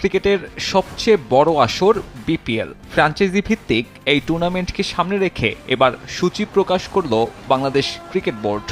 ক্রিকেটের সবচেয়ে বড় আসর বিপিএল। ফ্র্যাঞ্চাইজি ভিত্তিক এই টুর্নামেন্টকে সামনে রেখে এবার সূচি প্রকাশ করল বাংলাদেশ ক্রিকেট বোর্ড।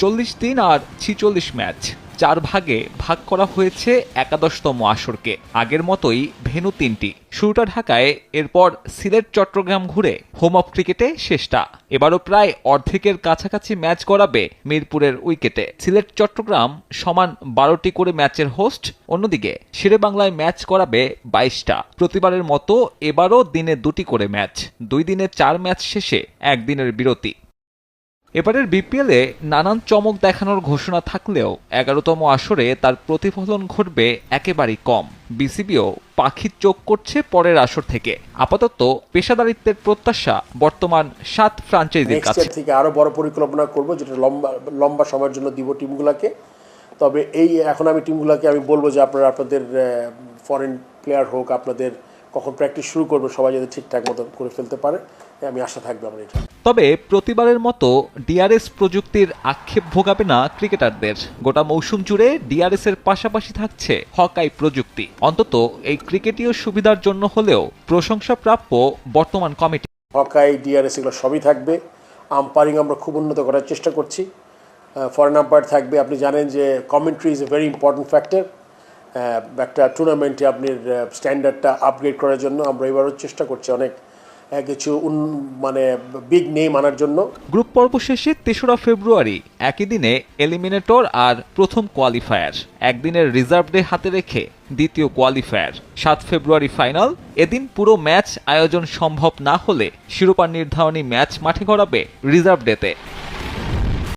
চল্লিশ দিন আর ছিচল্লিশ ম্যাচ। চার ভাগে ভাগ করা হয়েছে একাদশতম আসরকে। আগের মতোই ভেনু তিনটি। শুরুটা ঢাকায়, এরপর সিলেট, চট্টগ্রাম ঘুরে হোম অফ ক্রিকেটে শেষটা। এবারও প্রায় অর্ধেকের কাছাকাছি ম্যাচ করাবে মিরপুরের উইকেটে। সিলেট, চট্টগ্রাম সমান বারোটি করে ম্যাচের হোস্ট। অন্যদিকে শেরে বাংলায় ম্যাচ করাবে বাইশটা। প্রতিবারের মতো এবারও দিনে দুটি করে ম্যাচ। দুই দিনে চার ম্যাচ শেষে একদিনের বিরতি। এবারের বিপিএলে নানান চমক দেখানোর ঘোষণা থাকলেও এগারোতম আসরে তার প্রতিফলন ঘটবে একেবারেই কম। বিসিবিও পাখির চোখ করছে পরের আসর থেকে। আপাতত পেশাদারিত্বের প্রত্যাশা বর্তমান সাত ফ্রাঞ্চাইজির কাছে। থেকে আরও বড় পরিকল্পনা করব যেটা লম্বা লম্বা সময়ের জন্য দিব টিমগুলোকে। তবে এই এখন আমি টিমগুলোকে আমি বলব যে আপনারা আপনাদের ফরেন প্লেয়ার হোক আপনাদের কখন প্র্যাকটিস শুরু করবে সবাই যাতে ঠিকঠাক মতো করে ফেলতে পারে আমি আশা থাকবে আমার এটা তবে প্রতিবারের মতো ডিআরএস প্রযুক্তির আক্ষেপ ভোগাবে না ক্রিকেটারদের। গোটা মৌসুম জুড়ে ডিআরএস এর পাশাপাশি থাকছে হকাই প্রযুক্তি। অন্তত এই ক্রিকেটীয় সুবিধার জন্য হলেও প্রশংসা প্রাপ্য বর্তমান কমিটি। হকাই, ডিআরএস এগুলো সবই থাকবে। আম্পায়ারিং আমরা খুব উন্নত করার চেষ্টা করছি। ফরেন আম্পায়ার থাকবে। আপনি জানেন যে commentary is a very important factor একটা টুর্নামেন্টে আপনি স্ট্যান্ডার্ডটা আপগ্রেড করার জন্য আমরা এবারও চেষ্টা করছি অনেক কিছু মানে বিগ নেম আনার জন্য। গ্রুপ পর্ব শেষে তেসরা ফেব্রুয়ারি, একই দিনে এলিমিনেটর আর প্রথম কোয়ালিফায়ার একদিনের রিজার্ভ ডে হাতে রেখে দ্বিতীয় কোয়ালিফায়ার সাত ফেব্রুয়ারি ফাইনাল এদিন পুরো ম্যাচ আয়োজন সম্ভব না হলে শিরোপা নির্ধারণী ম্যাচ মাঠে গড়াবে রিজার্ভ ডেতে